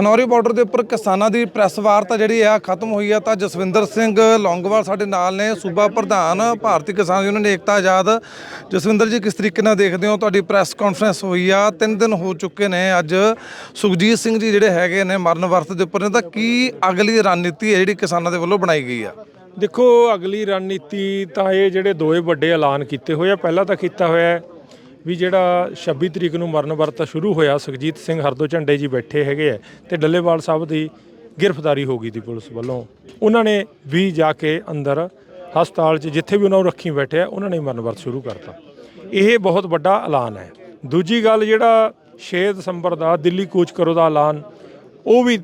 Khanauri border ਦੇ ਉੱਪਰ ਕਿਸਾਨਾਂ ਦੀ ਪ੍ਰੈਸ ਵਾਰਤਾ ਜਿਹੜੀ ਆ ਖਤਮ ਹੋਈ ਆ ਤਾਂ ਜਸਵਿੰਦਰ ਸਿੰਘ ਲੌਂਗੋਵਾਲ ਸਾਡੇ ਨਾਲ ਨੇ, ਸੂਬਾ ਪ੍ਰਧਾਨ ਭਾਰਤੀ ਕਿਸਾਨ ਯੂਨੀਅਨ ਏਕਤਾ ਆਜ਼ਾਦ। ਜਸਵਿੰਦਰ ਜੀ, ਕਿਸ ਤਰੀਕੇ ਨਾਲ ਦੇਖਦੇ ਹੋ? ਤੁਹਾਡੀ ਪ੍ਰੈਸ ਕਾਨਫਰੰਸ ਹੋਈ ਆ, ਤਿੰਨ ਦਿਨ ਹੋ ਚੁੱਕੇ ਨੇ ਅੱਜ। ਸੁਖਜੀਤ ਸਿੰਘ ਜੀ ਜਿਹੜੇ ਹੈਗੇ ਨੇ ਮਰਨ ਵਰਤ ਦੇ ਉੱਪਰ ਨੇ, ਤਾਂ ਕੀ ਅਗਲੀ ਰਣਨੀਤੀ ਹੈ ਜਿਹੜੀ ਕਿਸਾਨਾਂ ਦੇ ਵੱਲੋਂ ਬਣਾਈ ਗਈ ਆ? ਦੇਖੋ, ਅਗਲੀ ਰਣਨੀਤੀ ਤਾਂ ਇਹ ਜਿਹੜੇ ਦੋਏ ਵੱਡੇ ਐਲਾਨ ਕੀਤੇ ਹੋਏ ਆ, ਪਹਿਲਾਂ ਤਾਂ ਕੀਤਾ ਹੋਇਆ ਵੀ ਜਿਹੜਾ 26 ਤਰੀਕ ਨੂੰ ਮਰਨ ਵਰਤ ਸ਼ੁਰੂ ਹੋਇਆ, ਸੁਖਜੀਤ ਸਿੰਘ ਹਰਦੋ ਝੰਡੇ ਜੀ ਬੈਠੇ ਹੈਗੇ ਆ ਤੇ ਡੱਲੇਵਾਲ ਸਾਹਿਬ ਦੀ ਗ੍ਰਿਫਤਾਰੀ ਹੋ ਗਈ ਦੀ ਪੁਲਿਸ ਵੱਲੋਂ। ਉਹਨਾਂ ਨੇ ਵੀ ਜਾ ਕੇ ਅੰਦਰ ਹਸਪਤਾਲ 'ਚ, ਜਿੱਥੇ ਵੀ ਉਹਨਾਂ ਨੂੰ ਰੱਖੀ ਬੈਠੇ ਆ ਉਹਨਾਂ ਨੇ ਮਰਨ ਵਰਤ ਸ਼ੁਰੂ ਕਰਤਾ। ਇਹ ਬਹੁਤ ਵੱਡਾ ਐਲਾਨ ਹੈ। ਦੂਜੀ ਗੱਲ ਜਿਹੜਾ 6 ਦਸੰਬਰ ਦਾ ਦਿੱਲੀ ਕੂਚ ਕਰੋ ਦਾ ਐਲਾਨ, ਉਹ ਵੀ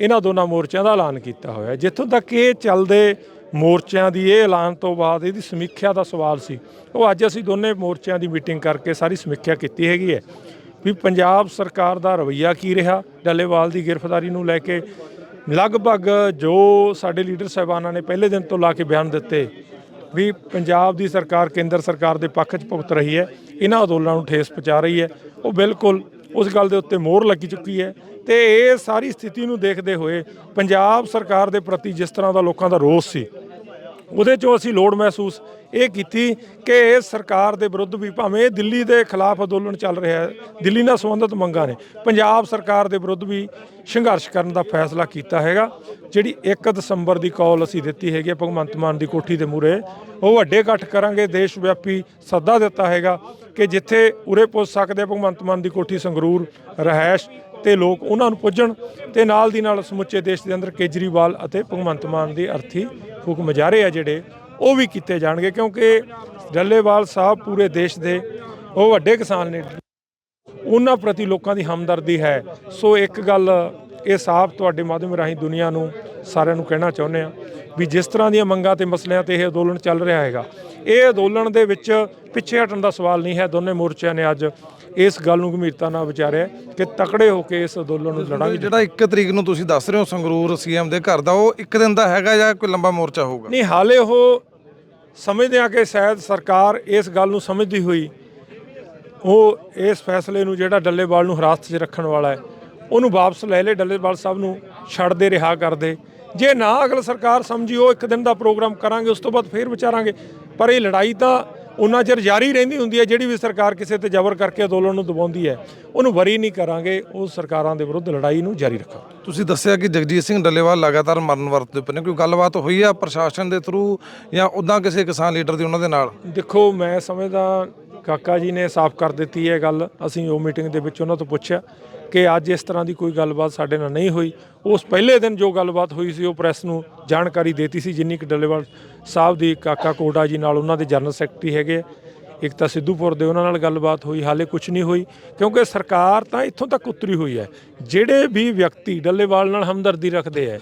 ਇਹਨਾਂ ਦੋਨਾਂ ਮੋਰਚਿਆਂ ਦਾ ਐਲਾਨ ਕੀਤਾ ਹੋਇਆ। ਜਿੱਥੋਂ ਤੱਕ ਇਹ ਚੱਲਦੇ ਮੋਰਚਿਆਂ ਦੀ ਇਹ ਐਲਾਨ ਤੋਂ ਬਾਅਦ ਇਹਦੀ ਸਮੀਖਿਆ ਦਾ ਸਵਾਲ ਸੀ। ਉਹ ਅੱਜ ਅਸੀਂ ਦੋਨੇ ਮੋਰਚਿਆਂ ਦੀ ਮੀਟਿੰਗ ਕਰਕੇ ਸਾਰੀ ਸਮੀਖਿਆ ਕੀਤੀ ਹੈਗੀ ਹੈ। ਵੀ ਪੰਜਾਬ ਸਰਕਾਰ ਦਾ ਰਵੱਈਆ ਕੀ ਰਿਹਾ? ਡੱਲੇਵਾਲ ਦੀ ਗ੍ਰਿਫਤਾਰੀ ਨੂੰ ਲੈ ਕੇ ਲਗਭਗ ਜੋ ਸਾਡੇ ਲੀਡਰ ਸਾਹਿਬਾਨਾਂ ਨੇ ਪਹਿਲੇ ਦਿਨ ਤੋਂ ਲਾ ਕੇ ਬਿਆਨ ਦਿੱਤੇ, ਵੀ ਪੰਜਾਬ ਦੀ ਸਰਕਾਰ ਕੇਂਦਰ ਸਰਕਾਰ ਦੇ ਪੱਖ 'ਚ ਭੁਗਤ ਰਹੀ ਹੈ, ਇਹਨਾਂ ਅੰਦੋਲਨਾਂ ਨੂੰ ਠੇਸ ਪਹੁੰਚਾ ਰਹੀ ਹੈ। ਉਹ ਬਿਲਕੁਲ ਉਸ ਗੱਲ ਦੇ ਉੱਤੇ ਮੋਹਰ ਲੱਗੀ ਚੁੱਕੀ ਹੈ ਤੇ ਇਹ ਸਾਰੀ ਸਥਿਤੀ ਨੂੰ ਦੇਖਦੇ ਹੋਏ ਪੰਜਾਬ ਸਰਕਾਰ ਦੇ ਪ੍ਰਤੀ ਜਿਸ ਤਰ੍ਹਾਂ ਦਾ ਲੋਕਾਂ ਦਾ ਰੋਸ ਸੀ ਉਹਦੇ 'ਚੋਂ ਅਸੀਂ ਲੋੜ ਮਹਿਸੂਸ ਇਹ ਕੀਤੀ ਕਿ ਇਹ ਸਰਕਾਰ ਦੇ ਵਿਰੁੱਧ ਵੀ ਭਾਵੇਂ ਦਿੱਲੀ ਦੇ ਖਿਲਾਫ ਅੰਦੋਲਨ ਚੱਲ ਰਿਹਾ ਹੈ, ਦਿੱਲੀ ਨਾਲ ਸੰਬੰਧਿਤ ਮੰਗਾਂ ਨੇ, ਪੰਜਾਬ ਸਰਕਾਰ ਦੇ ਵਿਰੁੱਧ ਵੀ ਸੰਘਰਸ਼ ਕਰਨ ਦਾ ਫੈਸਲਾ ਕੀਤਾ ਹੈਗਾ, ਜਿਹੜੀ 1 ਦਸੰਬਰ ਦੀ ਕਾਲ ਅਸੀਂ ਦਿੱਤੀ ਹੈਗੀ ਹੈ, ਭਗਵੰਤ ਮਾਨ ਦੀ ਕੋਠੀ ਦੇ ਮੂਰੇ ਉਹ ਵੱਡੇ ਇਕੱਠ ਕਰਾਂਗੇ, ਦੇਸ਼ ਵਿਆਪੀ ਸੱਦਾ ਦਿੱਤਾ ਹੈਗਾ ਕਿ ਜਿੱਥੇ ਉਰੇ ਪੁੱਜ ਸਕਦੇ ਭਗਵੰਤ ਮਾਨ ਦੀ ਕੋਠੀ ਸੰਗਰੂਰ ਰਹਿائش ਤੇ ਲੋਕ ਉਹਨਾਂ ਨੂੰ ਪੁੱਜਣ ਤੇ ਨਾਲ ਦੀ ਨਾਲ ਸਮੁੱਚੇ ਦੇਸ਼ ਦੇ ਅੰਦਰ ਕੇਜਰੀਵਾਲ ਅਤੇ ਭਗਵੰਤ ਮਾਨ ਦੀ ਅਰਥੀ ਫੂਕ ਮਜਾਰੇ ਆ ਜਿਹੜੇ, ਉਹ ਵੀ ਕੀਤੇ ਜਾਣਗੇ ਕਿਉਂਕਿ ਡੱਲੇਵਾਲ ਸਾਹਿਬ ਪੂਰੇ ਦੇਸ਼ ਦੇ ਉਹ ਵੱਡੇ ਕਿਸਾਨ ਨੇ। ਉਹਨਾਂ ਪ੍ਰਤੀ ਲੋਕਾਂ ਦੀ ਹਮਦਰਦੀ ਹੈ। ਸੋ ਇੱਕ ਗੱਲ ਇਹ ਸਾਫ਼ ਤੁਹਾਡੇ ਮਾਧਿਅਮ ਰਾਹੀਂ ਦੁਨੀਆ ਨੂੰ ਸਾਰਿਆਂ ਨੂੰ ਕਹਿਣਾ ਚਾਹੁੰਦੇ ਆ ਵੀ ਜਿਸ ਤਰ੍ਹਾਂ ਦੀਆਂ ਮੰਗਾਂ ਤੇ ਮਸਲਿਆਂ ਤੇ ਇਹ ਅੰਦੋਲਨ ਚੱਲ ਰਿਹਾ ਹੈਗਾ, ਇਹ ਅੰਦੋਲਨ ਦੇ ਵਿੱਚ ਪਿੱਛੇ ਹਟਣ ਦਾ ਸਵਾਲ ਨਹੀਂ ਹੈ। ਦੋਨੇ ਮੋਰਚਿਆਂ ਨੇ ਅੱਜ ਇਸ ਗੱਲ ਨੂੰ ਗੰਭੀਰਤਾ ਨਾਲ ਵਿਚਾਰਿਆ ਕਿ ਤਕੜੇ ਹੋ ਕੇ ਇਸ ਅੰਦੋਲਨ ਨੂੰ ਲੜਾਂਗੇ ਜਿਹੜਾ 1 ਤਰੀਕ ਨੂੰ ਤੁਸੀਂ ਦੱਸ ਰਹੇ ਹੋ ਸੰਗਰੂਰ ਸੀਐਮ ਦੇ ਘਰ ਦਾ ਉਹ ਇੱਕ ਦਿਨ ਦਾ ਹੈਗਾ ਜਾਂ ਕੋਈ ਲੰਬਾ ਮੋਰਚਾ ਹੋਊਗਾ? ਨਹੀਂ ਹਾਲੇ ਉਹ ਸਮਝਦੇ ਆ ਕਿ ਸ਼ਾਇਦ ਸਰਕਾਰ ਇਸ ਗੱਲ ਨੂੰ ਸਮਝਦੀ ਹੋਈ ਉਹ ਇਸ ਫੈਸਲੇ ਨੂੰ ਜਿਹੜਾ ਡੱਲੇਵਾਲ ਨੂੰ ਹਿਰਾਸਤ 'ਚ ਰੱਖਣ ਵਾਲਾ ਹੈ ਉਹਨੂੰ ਵਾਪਸ ਲੈ ਲੇ ਡੱਲੇਵਾਲ ਸਾਹਿਬ ਨੂੰ ਛੱਡ ਦੇ ਰਿਹਾ ਕਰ ਦੇ। ਜੇ ਨਾ ਅਗਲ ਸਰਕਾਰ ਸਮਝੀ ਉਹ ਇੱਕ ਦਿਨ ਦਾ ਪ੍ਰੋਗਰਾਮ ਕਰਾਂਗੇ ਉਸ ਤੋਂ ਬਾਅਦ ਫੇਰ ਵਿਚਾਰਾਂਗੇ। ਪਰ ਇਹ ਲੜਾਈ ਤਾਂ ਉਹਨਾਂ ਚਿਰ ਜਾਰੀ ਰਹਿੰਦੀ ਹੁੰਦੀ ਹੈ ਜਿਹੜੀ ਵੀ ਸਰਕਾਰ ਕਿਸੇ ਤੇ ਜ਼ਬਰ ਕਰਕੇ ਅੰਦੋਲਨ ਨੂੰ ਦਬਾਉਂਦੀ ਹੈ ਉਹਨੂੰ ਵਰੀ ਨਹੀਂ ਕਰਾਂਗੇ ਉਹ ਸਰਕਾਰਾਂ ਦੇ ਵਿਰੁੱਧ ਲੜਾਈ ਨੂੰ ਜਾਰੀ ਰੱਖਾਂਗੇ। ਤੁਸੀਂ ਦੱਸਿਆ ਕਿ ਜਗਜੀਤ ਸਿੰਘ ਡੱਲੇਵਾਲ ਲਗਾਤਾਰ ਮਰਨ ਵਰਤ ਦੇ ਉੱਪਰ ਨੇ ਕੋਈ ਗੱਲਬਾਤ ਹੋਈ ਆ ਪ੍ਰਸ਼ਾਸਨ ਦੇ ਥਰੂ ਜਾਂ ਉਦਾਂ ਕਿਸੇ ਕਿਸਾਨ ਲੀਡਰ ਦੀ ਉਹਨਾਂ ਦੇ ਨਾਲ? ਦੇਖੋ ਮੈਂ ਸਮਝਦਾ ਕਾਕਾ ਜੀ ਨੇ ਸਾਫ਼ ਕਰ ਦਿੱਤੀ ਹੈ ਗੱਲ ਅਸੀਂ ਉਹ ਮੀਟਿੰਗ ਦੇ ਵਿੱਚ ਉਹਨਾਂ ਤੋਂ ਪੁੱਛਿਆ। ਕਿ ਅੱਜ ਇਸ ਤਰ੍ਹਾਂ ਦੀ ਕੋਈ ਗੱਲਬਾਤ ਸਾਡੇ ਨਾਲ ਨਹੀਂ ਹੋਈ। ਉਸ ਪਹਿਲੇ ਦਿਨ ਜੋ ਗੱਲਬਾਤ ਹੋਈ ਸੀ, ਉਹ ਪ੍ਰੈਸ ਨੂੰ ਜਾਣਕਾਰੀ ਦੇਤੀ ਸੀ, ਜਿੰਨੀ ਕਿ ਡੱਲੇਵਾਲ ਸਾਹਿਬ ਦੀ, ਕਾਕਾ ਕੋਟਾ ਜੀ ਨਾਲ ਉਹਨਾਂ ਦੇ ਜਨਰਲ ਸੈਕਟਰੀ ਹੈਗੇ। ਇੱਕ ਤਾਂ ਸਿੱਧੂਪੁਰ ਦੇ ਉਹਨਾਂ ਨਾਲ ਗੱਲਬਾਤ ਹੋਈ, ਹਾਲੇ ਕੁਝ ਨਹੀਂ ਹੋਈ, ਕਿਉਂਕਿ ਸਰਕਾਰ ਤਾਂ ਇੱਥੋਂ ਤੱਕ ਉਤਰੀ ਹੋਈ ਹੈ। ਜਿਹੜੇ ਵੀ ਵਿਅਕਤੀ ਡੱਲੇਵਾਲ ਨਾਲ ਹਮਦਰਦੀ ਰੱਖਦੇ ਹੈ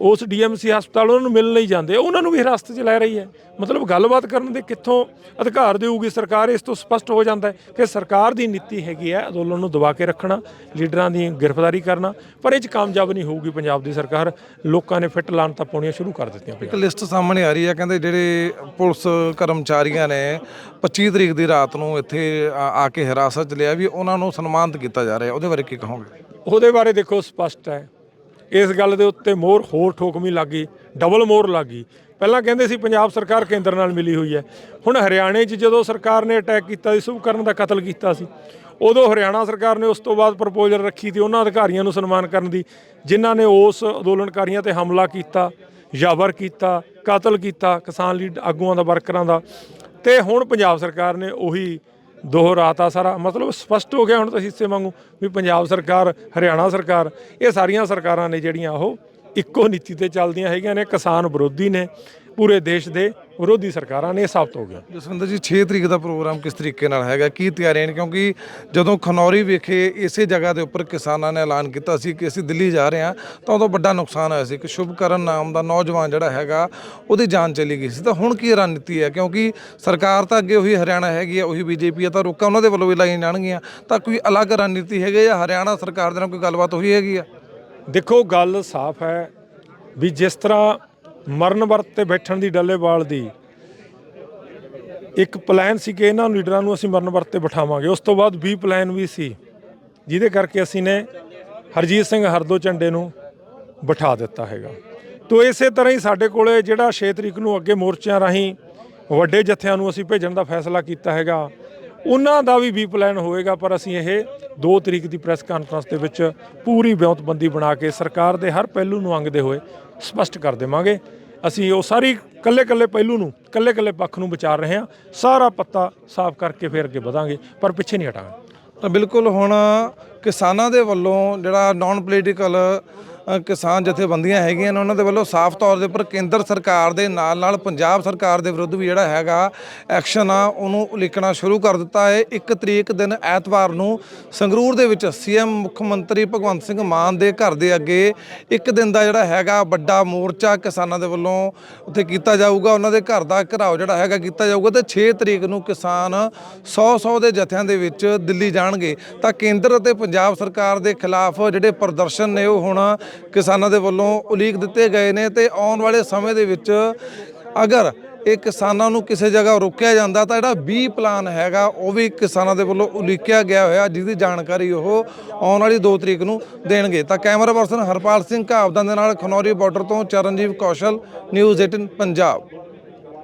ਉਸ ਡੀਐਮਸੀ ਹਸਪਤਾਲ ਉਹਨਾਂ ਨੂੰ ਮਿਲਣ ਲਈ ਜਾਂਦੇ ਉਹਨਾਂ ਨੂੰ ਵੀ ਹਿਰਾਸਤ 'ਚ ਲੈ ਰਹੀ ਹੈ। ਮਤਲਬ ਗੱਲਬਾਤ ਕਰਨ ਦੇ ਕਿੱਥੋਂ ਅਧਿਕਾਰ ਦੇਊਗੀ ਸਰਕਾਰ ਇਸ ਤੋਂ ਸਪਸ਼ਟ ਹੋ ਜਾਂਦਾ ਹੈ ਕਿ ਸਰਕਾਰ ਦੀ ਨੀਤੀ ਹੈਗੀ ਹੈ ਅੰਦੋਲਨ ਨੂੰ ਦਬਾ ਕੇ ਰੱਖਣਾ ਲੀਡਰਾਂ ਦੀ ਗ੍ਰਿਫਤਾਰੀ ਕਰਨਾ ਪਰ ਇਹ 'ਚ ਕਾਮਯਾਬ ਨਹੀਂ ਹੋਊਗੀ ਪੰਜਾਬ ਦੀ ਸਰਕਾਰ। ਲੋਕਾਂ ਨੇ ਫਿੱਟ ਲਾਣ ਤਾਂ ਪਾਉਣੀਆਂ ਸ਼ੁਰੂ ਕਰ ਦਿੱਤੀਆਂ ਇੱਕ ਲਿਸਟ ਸਾਹਮਣੇ ਆ ਰਹੀ ਹੈ ਕਹਿੰਦੇ ਜਿਹੜੇ ਪੁਲਿਸ ਕਰਮਚਾਰੀਆਂ ਨੇ 25 ਤਰੀਕ ਦੀ ਰਾਤ ਨੂੰ ਇੱਥੇ ਆ ਕੇ ਹਿਰਾਸਤ 'ਚ ਲਿਆ ਵੀ ਉਹਨਾਂ ਨੂੰ ਸਨਮਾਨਿਤ ਕੀਤਾ ਜਾ ਰਿਹਾ ਉਹਦੇ ਬਾਰੇ ਕੀ ਕਹੋਗੇ? ਉਹਦੇ ਬਾਰੇ ਦੇਖੋ ਸਪਸ਼ਟ ਹੈ ਇਸ ਗੱਲ ਦੇ ਉੱਤੇ ਮੋਹਰ ਹੋਰ ਠੋਕਵੀਂ ਗਈ ਡਬਲ ਮੋਹਰ ਲੱਗ ਗਈ। ਪਹਿਲਾਂ ਕਹਿੰਦੇ ਸੀ ਪੰਜਾਬ ਸਰਕਾਰ ਕੇਂਦਰ ਨਾਲ ਮਿਲੀ ਹੋਈ ਹੈ। ਹੁਣ ਹਰਿਆਣੇ 'ਚ ਜਦੋਂ ਸਰਕਾਰ ਨੇ ਅਟੈਕ ਕੀਤਾ ਸੀ, ਸੁਭਕਰਨ ਦਾ ਕਤਲ ਕੀਤਾ ਸੀ, ਉਦੋਂ ਹਰਿਆਣਾ ਸਰਕਾਰ ਨੇ ਉਸ ਤੋਂ ਬਾਅਦ ਪ੍ਰਪੋਜ਼ਲ ਰੱਖੀ ਤੇ ਉਹਨਾਂ ਅਧਿਕਾਰੀਆਂ ਨੂੰ ਸਨਮਾਨ ਕਰਨ ਦੀ, ਜਿਨ੍ਹਾਂ ਨੇ ਉਸ ਅੰਦੋਲਨਕਾਰੀਆਂ ਤੇ ਹਮਲਾ ਕੀਤਾ ਜਾਬਰ ਕੀਤਾ, ਕਤਲ ਕੀਤਾ, ਕਿਸਾਨ ਲੀਡ ਆਗੂਆਂ ਦਾ ਵਰਕਰਾਂ ਦਾ। ਤੇ ਹੁਣ ਪੰਜਾਬ ਸਰਕਾਰ ਨੇ ਉਹੀ ਦੋਹਰਾਤਾ ਸਾਰਾ, ਮਤਲਬ ਸਪਸ਼ਟ ਹੋ ਗਿਆ ਹੁਣ ਤਾਂ ਹਿੱਸੇ ਵਾਂਗੂ ਵੀ ਪੰਜਾਬ ਸਰਕਾਰ, ਹਰਿਆਣਾ ਸਰਕਾਰ, ਇਹ ਸਾਰੀਆਂ ਸਰਕਾਰਾਂ ਨੇ ਜਿਹੜੀਆਂ ਉਹ ਇੱਕੋ ਨੀਤੀ ਤੇ ਚੱਲਦੀਆਂ ਹੈਗੀਆਂ ਨੇ, ਕਿਸਾਨ ਵਿਰੋਧੀ ਨੇ, ਪੂਰੇ ਦੇਸ਼ ਦੇ ਵਿਰੋਧੀ ਸਰਕਾਰਾਂ ਨੇ ਇਹ ਸਾਬਤ ਹੋ ਗਿਆ ਜਸਵਿੰਦਰ ਜੀ 6 ਤਰੀਕ ਦਾ ਪ੍ਰੋਗਰਾਮ ਕਿਸ ਤਰੀਕੇ ਨਾਲ ਹੈਗਾ? ਕੀ ਤਿਆਰੀਆਂ ਨੇ? ਕਿਉਂਕਿ ਜਦੋਂ ਖਨੌਰੀ ਵਿਖੇ ਇਸੇ ਜਗ੍ਹਾ ਦੇ ਉੱਪਰ ਕਿਸਾਨਾਂ ਨੇ ਐਲਾਨ ਕੀਤਾ ਸੀ ਕਿ ਅਸੀਂ ਦਿੱਲੀ ਜਾ ਰਹੇ ਹਾਂ, ਤਾਂ ਉਦੋਂ ਵੱਡਾ ਨੁਕਸਾਨ ਹੋਇਆ ਸੀ। ਕਿ ਸ਼ੁਭਕਰਨ ਨਾਮ ਦਾ ਨੌਜਵਾਨ ਜਿਹੜਾ ਹੈਗਾ, ਉਹਦੀ ਜਾਨ ਚਲੀ ਗਈ ਸੀ। ਤਾਂ ਹੁਣ ਕੀ ਰਣਨੀਤੀ ਹੈ? ਕਿਉਂਕਿ ਸਰਕਾਰ ਤਾਂ ਅੱਗੇ ਉਹੀ ਹਰਿਆਣਾ ਹੈਗੀ ਹੈ, ਉਹੀ ਬੀਜੇਪੀ ਹੈ, ਤਾਂ ਰੋਕਾਂ ਉਹਨਾਂ ਦੇ ਵੱਲੋਂ ਵੀ ਲਾਈਆਂ ਜਾਣਗੀਆਂ। ਤਾਂ ਕੋਈ ਅਲੱਗ ਰਣਨੀਤੀ ਹੈਗੀ ਜਾਂ ਹਰਿਆਣਾ ਸਰਕਾਰ ਦੇ ਨਾਲ ਕੋਈ ਗੱਲਬਾਤ ਹੋਈ ਹੈਗੀ ਆ ਦੇਖੋ, ਗੱਲ ਸਾਫ਼ ਹੈ ਵੀ ਜਿਸ ਤਰ੍ਹਾਂ ਮਰਨ ਵਰਤ ਤੇ ਬੈਠਣ ਦੀ ਡੱਲੇਵਾਲ ਦੀ ਇੱਕ ਪਲਾਨ ਸੀ ਕਿ ਇਹਨਾਂ ਲੀਡਰਾਂ ਨੂੰ ਅਸੀਂ ਮਰਨ ਵਰਤ ਤੇ ਬਿਠਾਵਾਂਗੇ। ਉਸ ਤੋਂ ਬਾਅਦ 20 ਪਲਾਨ ਵੀ ਸੀ, ਜਿਹਦੇ ਕਰਕੇ ਅਸੀਂ ਨੇ ਹਰਜੀਤ ਸਿੰਘ ਹਰਦੋ ਝੰਡੇ ਨੂੰ ਬਿਠਾ ਦਿੱਤਾ ਹੈਗਾ। ਤੋ ਇਸੇ ਤਰ੍ਹਾਂ ਹੀ ਸਾਡੇ ਕੋਲੇ ਜਿਹੜਾ 6 ਤਰੀਕ ਨੂੰ ਅੱਗੇ ਮੋਰਚਿਆਂ ਰਾਹੀਂ ਵੱਡੇ ਜਥਿਆਂ ਨੂੰ ਅਸੀਂ ਭੇਜਣ ਦਾ ਫੈਸਲਾ ਕੀਤਾ ਹੈਗਾ। ਉਹਨਾਂ ਦਾ ਵੀ ਵੀ ਪਲਾਨ ਹੋਏਗਾ, ਪਰ ਅਸੀਂ ਇਹ 2 ਤਰੀਕ ਦੀ ਪ੍ਰੈਸ ਕਾਨਫਰੰਸ ਦੇ ਵਿੱਚ ਪੂਰੀ ਵਿਉਂਤਬੰਦੀ ਬਣਾ ਕੇ ਸਰਕਾਰ ਦੇ ਹਰ ਪਹਿਲੂ ਨੂੰ ਅੰਗਦੇ ਹੋਏ ਸਪਸ਼ਟ ਕਰ ਦੇਵਾਂਗੇ। ਅਸੀਂ ਉਹ ਸਾਰੀ ਕੱਲੇ ਕੱਲੇ ਪਹਿਲੂ ਨੂੰ ਕੱਲੇ ਕੱਲੇ ਪੱਖ ਨੂੰ ਵਿਚਾਰ ਰਹੇ ਹਾਂ। ਸਾਰਾ ਪੱਤਾ ਸਾਫ਼ ਕਰਕੇ ਫਿਰ ਅੱਗੇ ਵਧਾਂਗੇ, ਪਰ ਪਿੱਛੇ ਨਹੀਂ ਹਟਾਂਗੇ। ਤਾਂ ਬਿਲਕੁਲ ਹੁਣ ਕਿਸਾਨਾਂ ਦੇ ਵੱਲੋਂ ਜਿਹੜਾ ਨਾਨ ਪੋਲੀਟੀਕਲ ਕਿਸਾਨ ਜਥੇਬੰਦੀਆਂ ਹੈਗੀਆਂ ਨੇ, ਉਹਨਾਂ ਦੇ ਵੱਲੋਂ ਸਾਫ਼ ਤੌਰ ਦੇ ਉੱਪਰ ਕੇਂਦਰ ਸਰਕਾਰ ਦੇ ਨਾਲ ਨਾਲ ਪੰਜਾਬ ਸਰਕਾਰ ਦੇ ਵਿਰੁੱਧ ਵੀ ਜਿਹੜਾ ਹੈਗਾ ਐਕਸ਼ਨ ਆ, ਉਹਨੂੰ ਉਲੀਕਣਾ ਸ਼ੁਰੂ ਕਰ ਦਿੱਤਾ ਹੈ। ਇੱਕ ਤਰੀਕ ਦਿਨ ਐਤਵਾਰ ਨੂੰ ਸੰਗਰੂਰ ਦੇ ਵਿੱਚ ਸੀਐਮ ਮੁੱਖ ਮੰਤਰੀ ਭਗਵੰਤ ਸਿੰਘ ਮਾਨ ਦੇ ਘਰ ਦੇ ਅੱਗੇ ਇੱਕ ਦਿਨ ਦਾ ਜਿਹੜਾ ਹੈਗਾ ਵੱਡਾ ਮੋਰਚਾ ਕਿਸਾਨਾਂ ਦੇ ਵੱਲੋਂ ਉੱਥੇ ਕੀਤਾ ਜਾਊਗਾ। ਉਹਨਾਂ ਦੇ ਘਰ ਦਾ ਘਰਾਓ ਜਿਹੜਾ ਹੈਗਾ ਕੀਤਾ ਜਾਊਗਾ ਤੇ 6 ਤਰੀਕ ਨੂੰ ਕਿਸਾਨ 100-100 ਦੇ ਜਥਿਆਂ ਦੇ ਵਿੱਚ ਦਿੱਲੀ ਜਾਣਗੇ। ਤਾਂ ਕੇਂਦਰ ਅਤੇ ਪੰਜਾਬ ਸਰਕਾਰ ਦੇ ਖਿਲਾਫ ਜਿਹੜੇ ਪ੍ਰਦਰਸ਼ਨ ਨੇ, ਉਹ ਹੁਣ ਕਿਸਾਨਾਂ ਦੇ ਵੱਲੋਂ ਉਲੀਕ ਦਿੱਤੇ ਗਏ ਨੇ ਤੇ ਆਉਣ ਵਾਲੇ ਸਮੇਂ ਦੇ ਵਿੱਚ ਅਗਰ ਇਹ ਕਿਸਾਨਾਂ ਨੂੰ ਕਿਸੇ ਜਗ੍ਹਾ ਰੋਕਿਆ ਜਾਂਦਾ ਤਾਂ ਜਿਹੜਾ 20 ਪਲਾਨ ਹੈਗਾ, ਉਹ ਵੀ ਕਿਸਾਨਾਂ ਦੇ ਵੱਲੋਂ ਉਲੀਕਿਆ ਗਿਆ ਹੋਇਆ, ਜਿਹਦੀ ਜਾਣਕਾਰੀ ਉਹ ਆਉਣ ਵਾਲੀ 2 ਤਰੀਕ ਨੂੰ ਦੇਣਗੇ। ਤਾਂ ਕੈਮਰਾ ਪਰਸਨ ਹਰਪਾਲ ਸਿੰਘ ਘਾਵਦਾਂ ਦੇ ਨਾਲ ਖਨੌਰੀ ਬਾਰਡਰ ਤੋਂ ਚਰਨਜੀਤ ਕੌਸ਼ਲ, ਨਿਊਜ਼ 18 ਪੰਜਾਬ।